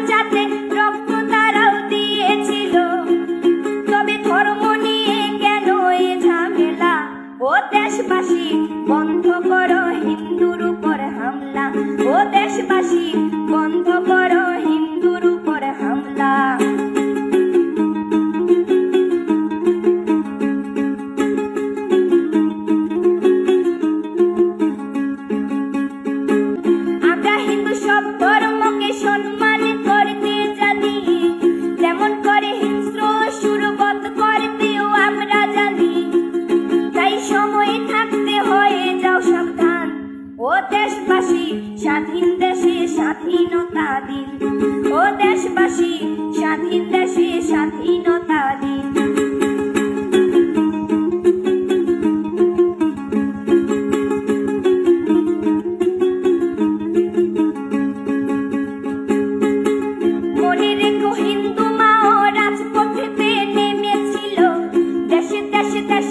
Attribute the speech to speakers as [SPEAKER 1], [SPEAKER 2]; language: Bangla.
[SPEAKER 1] বাঁচাতে রক্ত তারাও দিয়েছিল। তবে ধর্ম নিয়ে কেন এ ঝামেলা? ও দেশবাসী বন্ধ দেশবাসী, স্বাধীন দেশে স্বাধীনতা দিন। ও দেশবাসী, স্বাধীন দেশে স্বাধীনতা দিন। হিন্দু মা ও নেমেছিল। দেশে দেশে দেশ